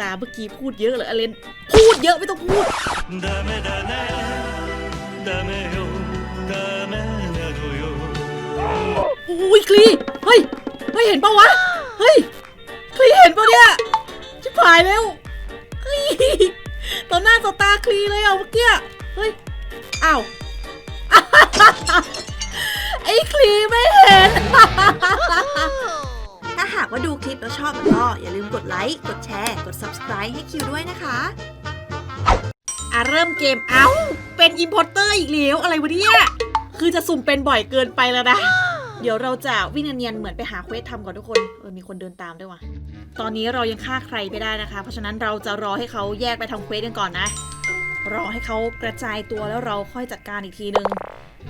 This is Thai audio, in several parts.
ตาเมื่อกี้พูดเยอะเลยอเลนพูดเยอะไม่ต้องพูดอุ้ยคลีเฮ้ยไม่เห็นปะวะเฮ้ยคลีเห็นปะเนี่ยชิบหายแล้วเฮ้ยต่อหน้าต่อตาคลีเลยอะเมื่อกี้เฮ้ยอ้าว ค์ กดแชร์ กด subscribe ให้คิวด้วยนะคะอะเริ่มเกมเอ้า เป็นอิมพอร์เตอร์อีกแล้วอะไรวะเนี่ย คือจะสุ่มเป็นบ่อยเกินไปแล้วนะ เดี๋ยวเราจะวิ่งเนียนๆเหมือนไปหาเควสทำก่อนทุกคน เออมีคนเดินตามด้วยว่ะ ตอนนี้เรายังฆ่าใครไม่ได้นะคะ เพราะฉะนั้นเราจะรอให้เขาแยกไปทำเควสกันก่อนนะ รอให้เขากระจายตัวแล้วเราค่อยจัดการอีกทีนึง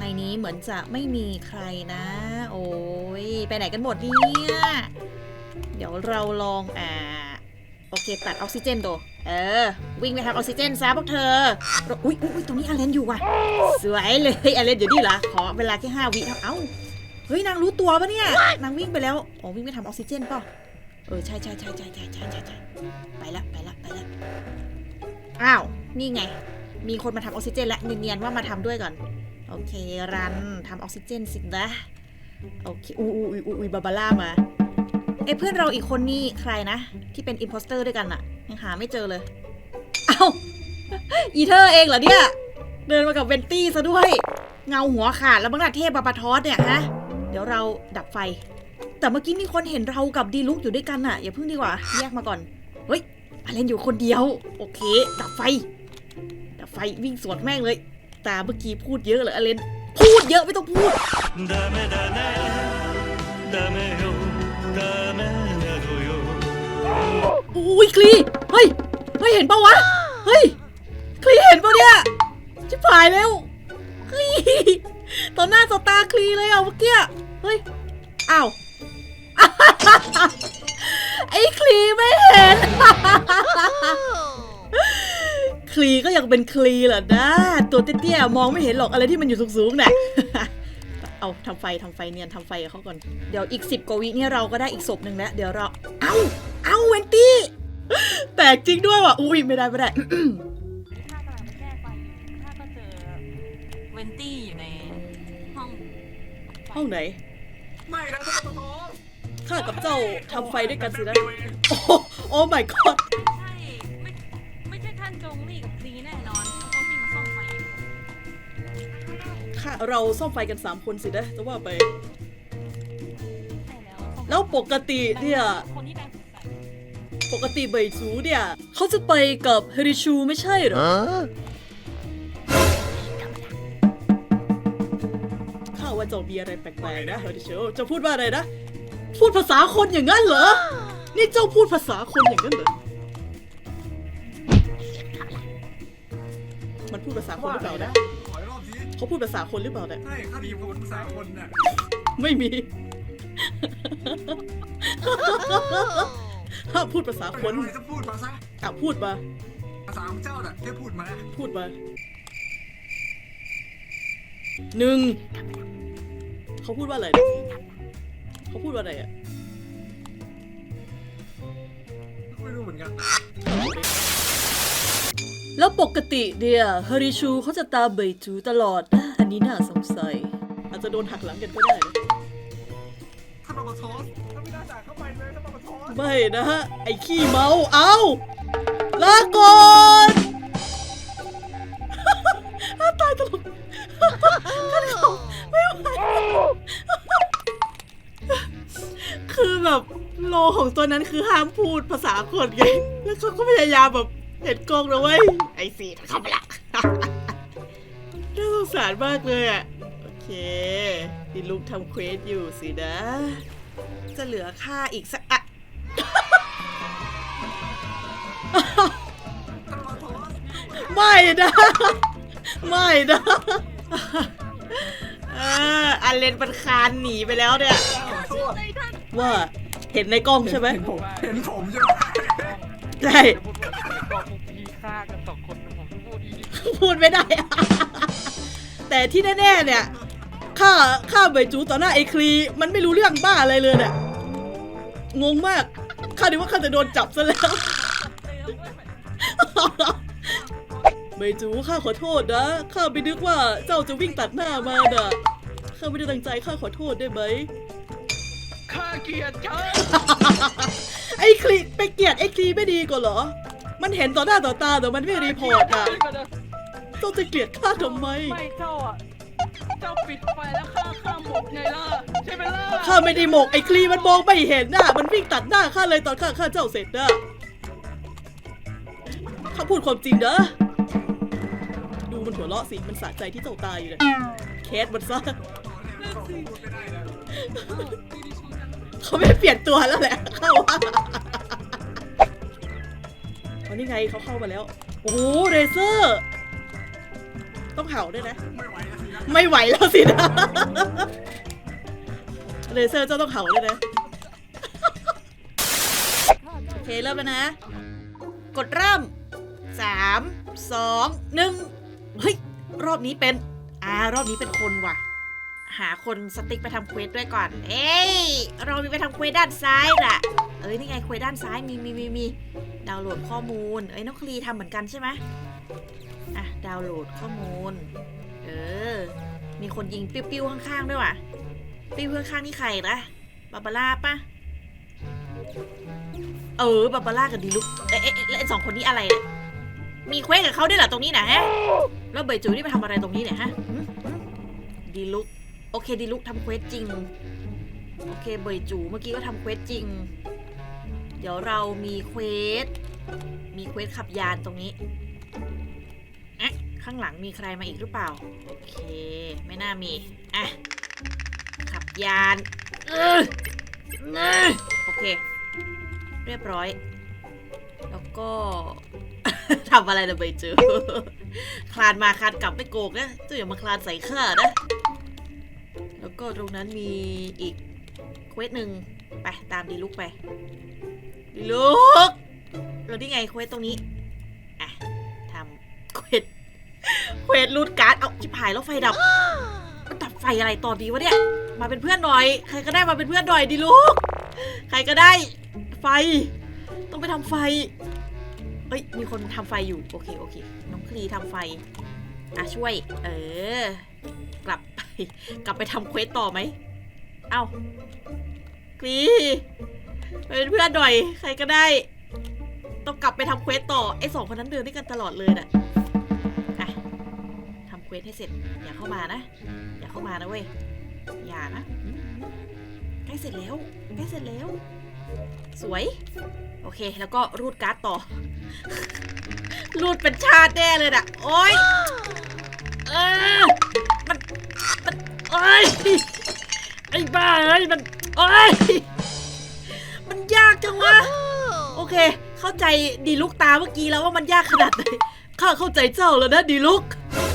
ในนี้เหมือนจะไม่มีใครนะ โอ้ยไปไหนกันหมดเนี่ย เดี๋ยวเราลองอ่าโอเคตัดออกซิเจนตัวเออ วิ่งไปทำออกซิเจนซะพวกเธออุ้ยอุ๊ยอุ๊ยตรงนี้อาเลนอยู่ว่ะ สวยเลยอาเลนอยู่นี่เหรอขอเวลาแค่ห้าวิเท่าเอ้า เฮ้ย นางรู้ตัวปะเนี่ย นางวิ่งไปแล้ว อ๋อ วิ่งไปทำออกซิเจนป่ะ เออ ใช่ใช่ใช่ใช่ใช่ใช่ใช่ใช่ไปละไปละไปละ อ้าว นี่ไง มีคนมาทำออกซิเจนและเนียนๆว่ามาทำด้วยก่อน โอเค รันทำออกซิเจนสินะโอเค อุ้ยอุ้ยอุ้ยอุ้ยบาบาร่ามา เอ้เพื่อนเราอีกคนนี่ใครนะ ที่เป็นอิมโพสเตอร์ด้วยกันอะยังหาไม่เจอเลย เอ้าอีเธอร์เองเหรอเนี่ย เดินมากับเวนตี้ซะด้วย เงาหัวขาดแล้วบังนาเทพบาบาทอสเนี่ยฮะเดี๋ยวเราดับไฟ แต่เมื่อกี้มีคนเห็นเรากับดีลุกอยู่ด้วยกันอะอย่าเพิ่งดีกว่า แยกมาก่อน เฮ้ยอาเลนอยู่คนเดียว โอเค ดับไฟ ดับไฟวิ่งสวนแม่งเลย ตาเมื่อกี้พูดเยอะเลยอาเลน พูดเยอะไม่ต้องพูด อุ้ยคลีเฮ้ยเฮ้ยเห็นปะวะเฮ้ยคลีเห็นปะเนี่ยชิบหายแล้วคลีต่อหน้าต่อตาคลีเลยอะเมื่อกี้เฮ้ยอ้าวไอ้คลีไม่เห็นคลีก็ยังเป็นคลีเหรอนะตัวเตี้ยๆมองไม่เห็นหรอกอะไรที่มันอยู่สูงๆเนี่ย เอาทำไฟทำไฟเนียนทำไฟกับเขาก่อน เดี๋ยวอีกสิบกว่าวิเนี่ยเราก็ได้อีกศพหนึ่งแล้ว เดี๋ยวเรา เอ้าเอ้าเวนตี้แตกจริงด้วยว่ะ อุ้ยไม่ได้ไม่ได้ ข้ากำลังแก้ไฟอยู่ข้าก็เจอเวนตี้อยู่ในห้องห้องไหน ไม่นะท่านปตทข้ากับเจ้าทำไฟด้วยกันสินะ โอ้โอ้ my god เราซ่อมไฟกัน 3 คนสินะจะว่าไปใช่แล้วซ่อมแล้วปกติเนี่ยคนที่แบงสงสัยปกติเบยจูเนี่ยเขาจะไปกับเฮริชูไม่ใช่เหรอข้าว่าเจ้ามีอะไรแปลกๆนะเฮริชูจะพูดว่าอะไรนะ พูดภาษาคนอย่างนั้นเหรอ นี่เจ้าพูดภาษาคนอย่างนั้นเหรอ มันพูดภาษาคนหรือเปล่านะขออีกรอบสิ เขาพูดภาษาคนหรือเปล่าเนี่ย ใช่ข้ามีพูดภาษาคนน่ะไม่มีห้ามพูดภาษาคนอะไรก็พูดมาซะอะพูดมา ภาษาของเจ้าน่ะแค่พูดมาพูดมาหนึ่ง เขาพูดว่าอะไรนะเขาพูดว่าอะไรอะ ไม่รู้เหมือนกัน แล้วปกติเนี่ยฮาริชูเขาจะตามเบยจูตลอดอันนี้น่าสงสัย อาจจะโดนหักหลังกันก็ได้นะท่านปตทท่าไม่น่าจ่ายเข้าไปเลยท่านปตทไม่นะฮะไอ้ขี้เมาเอาลาก่อนตายตลกท่านเขาไม่ไหวคือแบบโลของตัวนั้นคือห้ามพูดภาษาคนไงแล้วเขาก็พยายามแบบ เห็นกล้องนะเว้ย ไอ้สีทำละน่าสงสารมากเลยอะ โอเคดิลุกทำเควสอยู่สินะ จะเหลือค่าอีกสักอะท่านปตทไม่นะ ไม่นะเอออันเลนมันคานหนีไปแล้วเนี่ยขอโทษในท่านว่าเห็นในกล้องใช่ไหมเห็นผมเห็นผมใช่ไหมใช่ พูดไม่ได้ แต่ที่แน่ๆเนี่ยข้าข้าเบยจูต่อหน้าไอ้คลีมันไม่รู้เรื่องบ้าอะไรเลยเนี่ยงงมากข้านึกว่าข้าจะโดนจับซะแล้วเจอไม่จูข้าขอโทษนะข้าไม่นึกว่าเจ้าจะวิ่งตัดหน้ามาน่ะข้าไม่ได้ตั้งใจข้าขอโทษได้ไหมข้าเกลียดเจ้าไอ้คลีไปเกลียดไอ้คลีไม่ดีกว่าเหรอ มันเห็นต่อหน้าต่อตาแต่มันไม่รีพอร์ตอะ เจ้าจะเกลียดข้าทำไม ไม่เจ้าอะ เจ้าปิดไฟแล้วข้าข้าหมกไงล่ะ ใช่ไหมล่ะข้าไม่ได้หมกไอ้คลีมันมองไม่เห็นน่ะมันวิ่งตัดหน้าข้าเลยตอนข้าฆ่าเจ้าเสร็จน่ะข้าพูดความจริงนะดูมันหัวเราะสิ มันสะใจที่เจ้าตายอยู่เลยแคสมันซะพูดไม่ได้นะเขาไม่เปลี่ยนตัวแล้วแหละเข้าว่าวันนี้ไงเขาเข้ามาแล้ว โอ้โหเรเซอร์ ต้องเห่าด้วยนะ ไม่ไหวแล้วสินะไม่ไหวแล้วสินะเรเซอร์เจ้าต้องเห่าด้วยนะ โอเคเริ่มแล้วนะ กดเริ่มสามสองหนึ่งเฮ้ย รอบนี้เป็น อ่า รอบนี้เป็นคนว่ะ หาคนสติ๊กไปทำเควสด้วยก่อน เอ้ย เรามีไปทำเควสด้านซ้ายน่ะ เอ้ย นี่ไงเควสด้านซ้ายมีมีมีมีดาวน์โหลดข้อมูล เอ้ยน้องคลีทำเหมือนกันใช่ไหมอะ ดาวน์โหลดข้อมูล เออ มีคนยิงปิ้วๆข้างๆด้วยว่ะ ปิ้วข้างๆนี่ใครนะ บาบาร่าปะเออ บาบาร่ากับดีลุกเอ๊ะแล้วสองคนนี้อะไรเนี่ยมีเควสกับเขาด้วยเหรอตรงนี้นะฮะ แล้วเบยจูนี่ไปทำอะไรตรงนี้เนี่ยฮะดีลุก โอเคดีลุกทำเควสจริง โอเคเบยจูเมื่อกี้ก็ทำเควสจริง เดี๋ยวเรามีเควส มีเควสขับยานตรงนี้ ข้างหลังมีใครมาอีกหรือเปล่า โอเค ไม่น่ามี อะ ขับยานเออเออโอเค เรียบร้อย แล้วก็ ทำอะไรนะเบยจูคลานมาคลานกลับไม่โกงนะเจ้าอย่ามาคลานใส่ข้านะ แล้วก็ตรงนั้นมีอีกเควสหนึ่งไป ตามดีลุกไป ดีลุกแล้วนี่ไงเควสตรงนี้ เควสรูดการ์ด เอาชิบหายแล้วไฟดับมันดับไฟอะไรตอนนี้วะเนี่ย มาเป็นเพื่อนหน่อย ใครก็ได้มาเป็นเพื่อนหน่อยดีลุกใครก็ได้ ไฟ ต้องไปทำไฟ เอ้ย มีคนทำไฟอยู่ โอเค โอเค น้องคลีทำไฟ อะช่วย เออ กลับไป กลับไปทำเควสต่อไหม เอ้าคลีเป็นเพื่อนหน่อย ใครก็ได้ ต้องกลับไปทำเควสต่อ ไอ้สองคนนั้นเดินด้วยกันตลอดเลยนะอะ เควสให้เสร็จ อย่าเข้ามานะ อย่าเข้ามานะเว้ย อย่านะใกล้เสร็จแล้วใกล้เสร็จแล้ว สวย โอเค แล้วก็รูดการ์ดต่อ รูดเป็นชาติแน่เลยน่ะโอ๊ยเออมัน มันโอ๊ยไอ้บ้าเอ้ย มันโอ๊ยมันยากจังวะ โอเค เข้าใจดีลุกตาเมื่อกี้แล้วว่ามันยากขนาดไหนข้าเข้าใจเจ้าแล้วนะดีลุก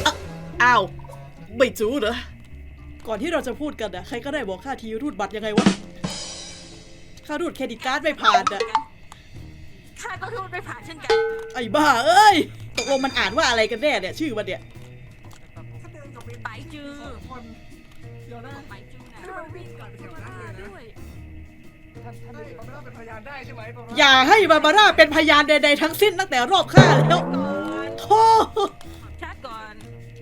อะ อ้าว ไม่จูเหรอ ก่อนที่เราจะพูดกันนะใครก็ได้บอกค่าทีรูดบัตรยังไงวะ ค่ารูดเครดิตการ์ดไม่ผ่านอะข้าก็ทูดไม่ผ่านเช่นกันไอ้บ้าเอ้ย ตกลงมันอ่านว่าอะไรกันแน่เนี่ย ชื่อมันเนี่ยถ้าเดินกับเวไปจือสองคนเดี๋ยวนะไปจือนะถ้ามันวิ่งกลับไปแถวนั้นเลยนะด้วยท่านท่านใช่ไม่มันไม่ต้องเป็นพยานได้ใช่ไหมประมณอย่าให้บาบาร่าเป็นพยานใดๆทั้งสิ้นตั้งแต่รอบฆ่าแล้วก่อนโธ่ชาติก่อน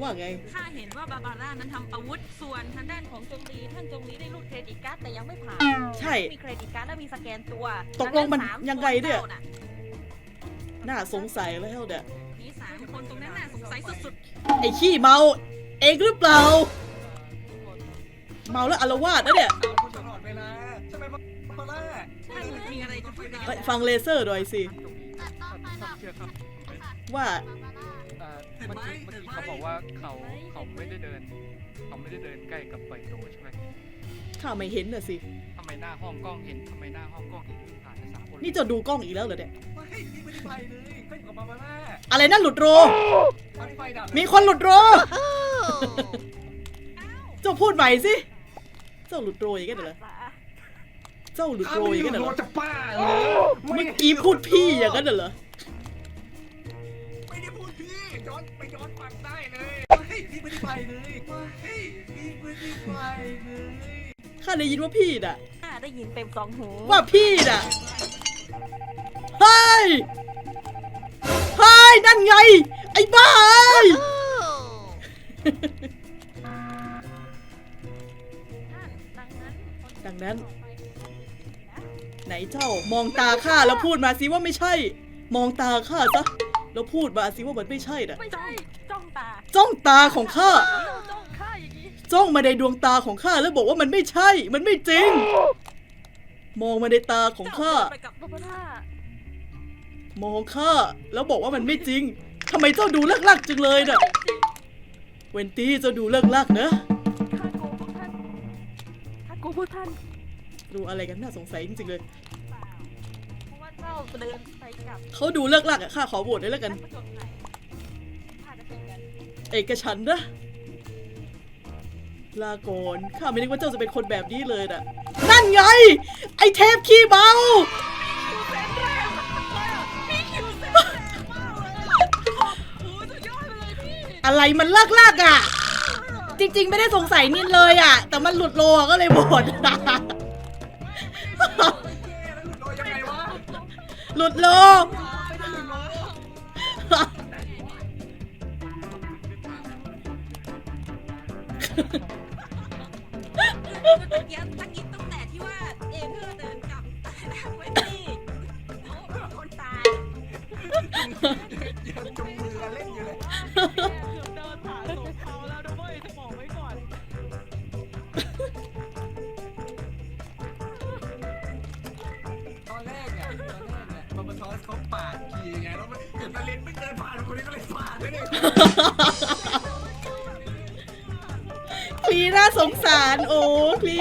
ว่าไง ข้าเห็นว่าบาบาร่านั้นทำอาวุธ ส่วนทางด้านของจงลีท่านจงลีได้รูดเครดิตการ์ดแต่ยังไม่ผ่านใช่ มีเครดิตการ์ดและมีสแกนตัวตกลงมันดันั้นสายังไงเนี่ยคจ้าะน่าสงสัยแล้วเนี่ยมีสามคนตรงนั้นน่าสงสัยสุดไอ้ขี้เมา เองหรือเปล่า เมาแล้วอารวาสนะเนี่ยสาวคนตลอดเวลาใช่ไหมปะล่าๆท่านมีอะไรจะพูดไหมเอ้ยฟังเลเซอร์หน่อยสิตรงนี้ท่าน ท่านเชื่อครับว่าอ่าเมื่อกี้เมื่อกี้เขาบอกว่าเขาเขาไม่ได้เดิน เขาไม่ได้เดินใกล้กับไฟโตใช่ไหมข้าไม่เห็นน่ะสิ ทำไมหน้าห้องกล้องเห็นทำไมหน้าห้องกล้องเห็นวิ่งผ่านไปสามคนนี่จะดูกล้องอีกแล้วเหรอเนี่ย ไม่พี่ไม่ได้ไปเลยก็อยู่กับบาบาร่าอะไรนั่นหลุดโร ตอนที่ไฟดับมีคนหลุดโร เจ้าพูดใหม่สิ เจ้าหลุดโรอย่างนั้นเหรอ เจ้าหลุดถ้าโรไม่อย่างอยู่นั้นเหโรรอจะป้าเหรอเมื่อกี้พูดพี่อย่างนั้นเหรอ ไม่พี่ไม่ได้ไปเลยไม่พี่ไม่ได้ไปเลยข้าได้ยินว่าพี่น่ะข้าได้ยินเต็มสองหูว่าพี่น่ะเฮ้ยเฮ้ยนั่นไง ไอ้บ้าเอ้ยดังนั้นคนดังนั้น ต่อไปนะไหนเจ้ามองตาข้าแล้วพูดมาสิว่าไม่ใช่ มองตาข้าซะแล้วพูดมาสิว่ามันไม่ใช่น่ะ ไม่ใช่ จ้องตาจ้องตาของข้าเราจ้องข้าอย่างนี้จ้องมาในดวงตาของข้าแล้วบอกว่ามันไม่ใช่ มันไม่จริง มองมาในตาของข้า ไปกับบัพท่ามองข้าแล้วบอกว่ามันไม่จริงทำไมเจ้าดูเลิกลักจังเลยน่ะเวนตี้เจ้าดูเลิกลักนะข้าโกพวกท่านข้าโกพวกท่านดูอะไรกันน่าสงสัยจริงๆเลยเปล่าเพราะว่าเจ้าเดินไปกับเขาดูเลิกลักอะข้าขอโหวตด้วยแล้วกันนักประจนไหน เอกฉันนะ ลาก่อนข้าไม่นึกว่าเจ้าจะเป็นคนแบบนี้เลยน่ะนั่นไง ไอเทปขี้เมาอะไรมันเลิกลากอะ จริง ๆ ไม่ได้สงสัยนินเลยอะ แต่มันหลุดโลก็เลยโหวตเจ๊แล้วหลุดโล ตะกี้ตะกี้ตั้งแต่ที่ว่าเอเธอร์เดินกลับเวนตี้แล้วคนตายยังจุงมือกันเล่นอยู่เลยเกือบเดินผ่านศพเขาแล้วนะเว้ยจะบอกไว้ก่อน สงสารโอ้คลี